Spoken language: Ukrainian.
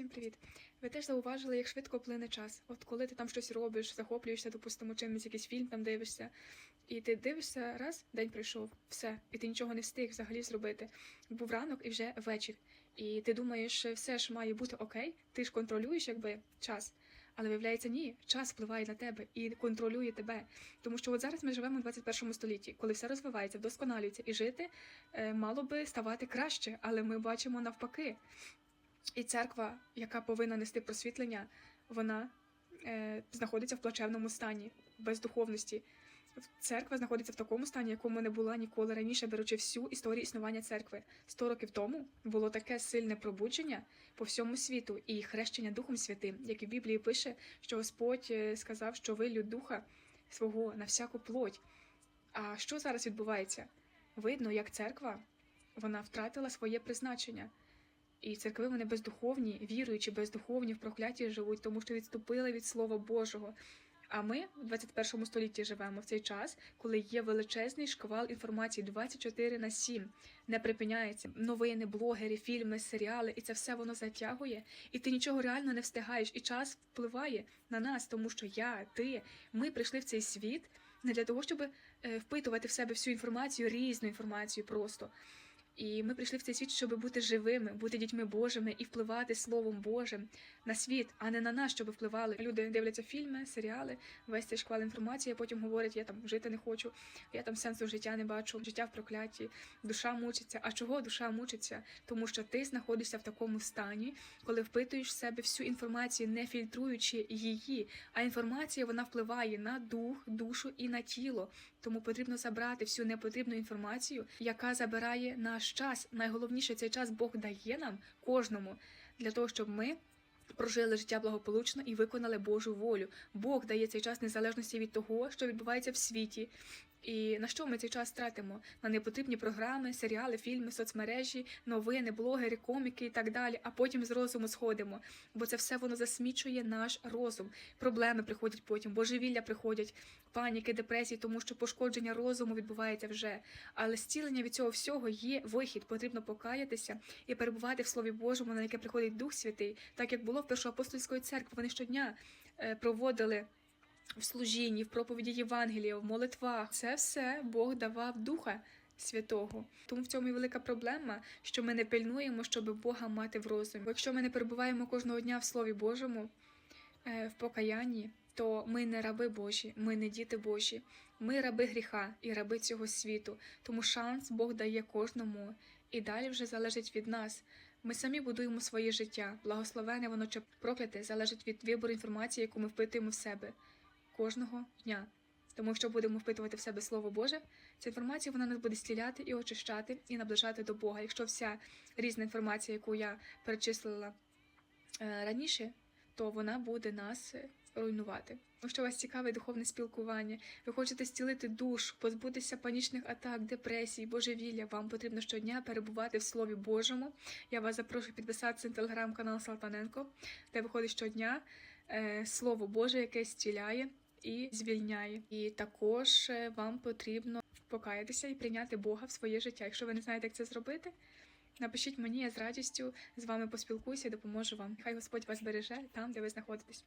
Всім привіт! Ви теж зауважили, як швидко плине час. От коли ти там щось робиш, захоплюєшся, допустимо, чимось якийсь фільм там дивишся, і ти дивишся, раз, день пройшов, все, і ти нічого не встиг взагалі зробити. Був ранок і вже вечір. І ти думаєш, все ж має бути окей, ти ж контролюєш якби час. Але виявляється, ні, час впливає на тебе і контролює тебе. Тому що от зараз ми живемо в 21 столітті, коли все розвивається, вдосконалюється, і жити е, мало би ставати краще, але ми бачимо навпаки. І церква, яка повинна нести просвітлення, вона е, знаходиться в плачевному стані, без духовності. Церква знаходиться в такому стані, якому не була ніколи раніше, беручи всю історію існування церкви. Сто років тому було таке сильне пробудження по всьому світу і хрещення Духом Святим, як і в Біблії пише, що Господь е, сказав, що вилють духа свого на всяку плоть. А що зараз відбувається? Видно, як церква вона втратила своє призначення. І церкви вони бездуховні, віруючи, бездуховні в прокляті живуть, тому що відступили від Слова Божого. А ми в 21 столітті живемо в цей час, коли є величезний шквал інформації 24 на 7, не припиняється. Новини, блогери, фільми, серіали, і це все воно затягує, і ти нічого реально не встигаєш. І час впливає на нас, тому що я, ти, ми прийшли в цей світ не для того, щоб е, впитувати в себе всю інформацію, різну інформацію просто. І ми прийшли в цей світ, щоб бути живими, бути дітьми Божими і впливати Словом Божим на світ, а не на нас, щоб впливали. Люди дивляться фільми, серіали, весь цей шквал інформації, потім говорять, я там жити не хочу, я там сенсу життя не бачу, життя в прокляті, душа мучиться. А чого душа мучиться? Тому що ти знаходишся в такому стані, коли впитуєш в себе всю інформацію, не фільтруючи її. А інформація вона впливає на дух, душу і на тіло. Тому потрібно забрати всю непотрібну інформацію, яка забирає наш час. Найголовніше цей час Бог дає нам кожному для того, щоб ми. Прожили життя благополучно і виконали Божу волю. Бог дає цей час незалежності від того, що відбувається в світі. І на що ми цей час тратимо? На непотрібні програми, серіали, фільми, соцмережі, новини, блогери, коміки і так далі. А потім з розуму сходимо. Бо це все воно засмічує наш розум. Проблеми приходять потім, божевілля приходять, паніки, депресії, тому що пошкодження розуму відбувається вже. Але зцілення від цього всього є вихід. Потрібно покаятися і перебувати в Слові Божому, на яке приходить Дух Святий, так як було в Першоапостольської церкви. Вони щодня е, проводили в служінні, в проповіді Євангелія, в молитвах. Це все Бог давав Духа Святого. Тому в цьому і велика проблема, що ми не пильнуємо, щоб Бога мати в розумі. Бо якщо ми не перебуваємо кожного дня в Слові Божому, е, в покаянні, то ми не раби Божі, ми не діти Божі, ми раби гріха і раби цього світу. Тому шанс Бог дає кожному, і далі вже залежить від нас. Ми самі будуємо своє життя. Благословене воно чи прокляте залежить від вибору інформації, яку ми впитуємо в себе кожного дня. Тому, якщо будемо впитувати в себе Слово Боже, ця інформація вона нас буде стіляти і очищати, і наближати до Бога. Якщо вся різна інформація, яку я перечислила е, раніше, то вона буде нас е, руйнувати. Якщо вас цікаве духовне спілкування, ви хочете зцілити душу, позбутися панічних атак, депресій, божевілля, вам потрібно щодня перебувати в Слові Божому. Я вас запрошую підписатися на телеграм-канал Салтаненко, де виходить щодня е, Слово Боже, яке зціляє і звільняє. І також е, вам потрібно покаятися і прийняти Бога в своє життя. Якщо ви не знаєте, як це зробити, напишіть мені, я з радістю з вами поспілкуюся і допоможу вам. Хай Господь вас береже там, де ви знаходитесь.